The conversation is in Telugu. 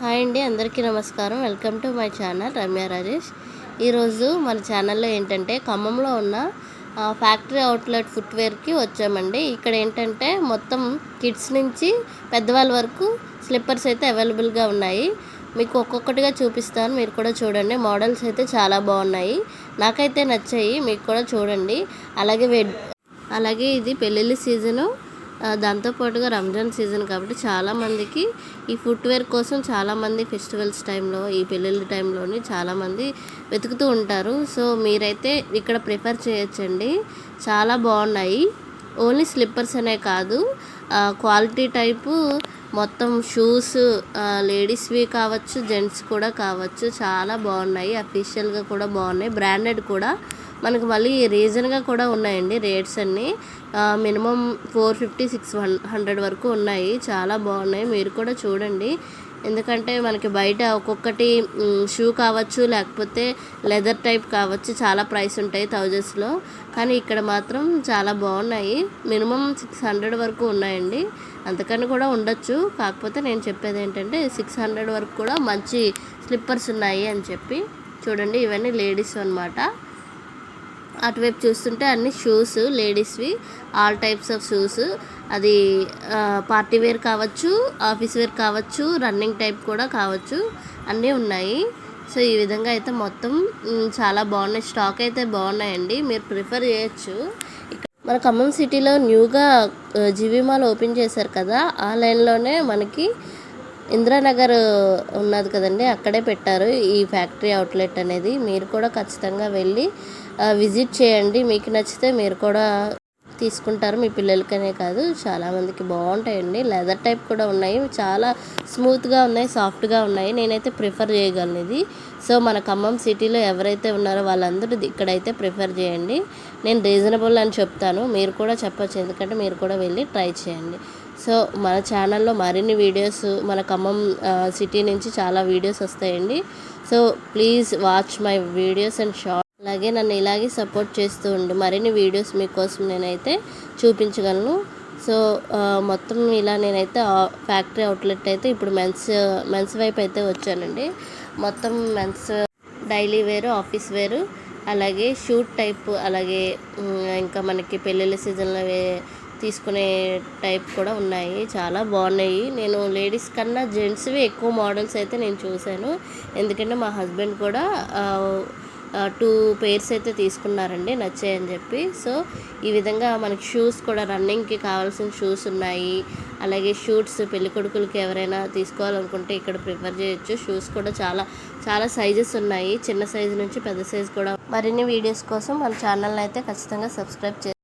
హాయ్ అండి అందరికీ నమస్కారం. Welcome to my channel Ramya Rajesh. ఈరోజు మన ఛానల్లో ఏంటంటే ఖమ్మంలో ఉన్న ఫ్యాక్టరీ అవుట్లెట్ ఫుట్వేర్కి వచ్చామండి. ఇక్కడ ఏంటంటే మొత్తం కిడ్స్ నుంచి పెద్దవాళ్ళ వరకు స్లిప్పర్స్ అయితే అవైలబుల్గా ఉన్నాయి. మీకు ఒక్కొక్కటిగా చూపిస్తాను మీరు కూడా చూడండి. మోడల్స్ అయితే చాలా బాగున్నాయి. నాకైతే నచ్చాయి మీకు కూడా చూడండి. అలాగే వెడ్ అలాగే ఇది పెళ్ళిళ్ళ సీజను. దాంతోపాటుగా రంజాన్ సీజన్ కాబట్టి చాలామందికి ఈ ఫుట్వేర్ కోసం చాలామంది ఫెస్టివల్స్ టైంలో ఈ పెళ్ళిళ్ళ టైంలోని చాలామంది వెతుకుతూ ఉంటారు. సో మీరైతే ఇక్కడ ప్రిఫర్ చేయొచ్చండి. చాలా బాగున్నాయి. ఓన్లీ స్లిప్పర్స్ అనే కాదు. క్వాలిటీ టైపు మొత్తం షూస్ లేడీస్వి కావచ్చు జెంట్స్ కూడా కావచ్చు. చాలా బాగున్నాయి. అఫీషియల్గా కూడా బాగున్నాయి. బ్రాండెడ్ కూడా. మనకు మళ్ళీ రీజన్గా కూడా ఉన్నాయండి రేట్స్ అన్నీ. Minimum four fifty six hundred వరకు ఉన్నాయి. చాలా బాగున్నాయి. మీరు కూడా చూడండి. ఎందుకంటే మనకి బయట ఒక్కొక్కటి షూ కావచ్చు లేకపోతే లెదర్ టైప్ కావచ్చు చాలా ప్రైస్ ఉంటాయి థౌజండ్స్లో. కానీ ఇక్కడ మాత్రం చాలా బాగున్నాయి. మినిమం సిక్స్ హండ్రెడ్ వరకు ఉన్నాయండి. అంతకన్నా కూడా ఉండొచ్చు. కాకపోతే నేను చెప్పేది ఏంటంటే సిక్స్ హండ్రెడ్ వరకు కూడా మంచి స్లిప్పర్స్ ఉన్నాయి అని చెప్పి. చూడండి ఇవన్నీ లేడీస్ అన్నమాట. అటువైపు చూస్తుంటే అన్ని షూస్ లేడీస్వి ఆల్ టైప్స్ ఆఫ్ షూస్ అది పార్టీ వేర్ కావచ్చు ఆఫీస్ వేర్ కావచ్చు రన్నింగ్ టైప్ కూడా కావచ్చు. అన్నీ ఉన్నాయి. సో ఈ విధంగా అయితే మొత్తం చాలా బాగున్నాయి. స్టాక్ అయితే బాగున్నాయండి. మీరు ప్రిఫర్ చేయొచ్చు. మన ఖమ్మం సిటీలో న్యూగా జీవీ మాల్ ఓపెన్ చేశారు కదా ఆ లైన్లోనే మనకి ఇందిరానగర్ ఉన్నది కదండి అక్కడే పెట్టారు ఈ ఫ్యాక్టరీ అవుట్లెట్ అనేది. మీరు కూడా ఖచ్చితంగా వెళ్ళి విజిట్ చేయండి. మీకు నచ్చితే మీరు కూడా తీసుకుంటారు. మీ పిల్లలకనే కాదు చాలామందికి బాగుంటాయండి. లెదర్ టైప్ కూడా ఉన్నాయి. చాలా స్మూత్గా ఉన్నాయి సాఫ్ట్గా ఉన్నాయి. నేనైతే ప్రిఫర్ చేయగలను ఇది. సో మన ఖమ్మం సిటీలో ఎవరైతే ఉన్నారో వాళ్ళందరూ ఇక్కడైతే ప్రిఫర్ చేయండి. నేను రీజనబుల్ అని చెప్తాను. మీరు కూడా చెప్పచ్చు. ఎందుకంటే మీరు కూడా వెళ్ళి ట్రై చేయండి. సో మన ఛానల్లో మరిన్ని వీడియోస్ మన ఖమ్మం సిటీ నుంచి చాలా వీడియోస్ వస్తాయండి. So please watch my videos and short. అలాగే నన్ను ఇలాగే సపోర్ట్ చేస్తూ ఉండి. మరిన్ని వీడియోస్ మీకోసం నేనైతే చూపించగలను. సో మొత్తం ఇలా నేనైతే ఫ్యాక్టరీ అవుట్లెట్ అయితే ఇప్పుడు మెన్స్ మెన్స్ వైపు అయితే వచ్చానండి. మొత్తం మెన్స్ డైలీ వేరు ఆఫీస్ వేరు. అలాగే షూట్ టైప్ అలాగే ఇంకా మనకి పెళ్ళిళ్ళ సీజన్లో వే- తీసుకునే టైప్ కూడా ఉన్నాయి. చాలా బాగున్నాయి. నేను లేడీస్ కన్నా జెంట్స్వి ఎక్కువ మోడల్స్ అయితే నేను చూశాను. ఎందుకంటే మా హస్బెండ్ కూడా టూ పేర్స్ అయితే తీసుకున్నారండి నచ్చాయని చెప్పి. సో ఈ విధంగా మనకి షూస్ కూడా రన్నింగ్కి కావాల్సిన షూస్ ఉన్నాయి. అలాగే షూట్స్ పెళ్ళి కొడుకులకి ఎవరైనా తీసుకోవాలనుకుంటే ఇక్కడ ప్రిఫర్ చేయొచ్చు. షూస్ కూడా చాలా చాలా సైజెస్ ఉన్నాయి. చిన్న సైజు నుంచి పెద్ద సైజు కూడా. మరిన్ని వీడియోస్ కోసం మన ఛానల్ని అయితే ఖచ్చితంగా సబ్స్క్రైబ్ చే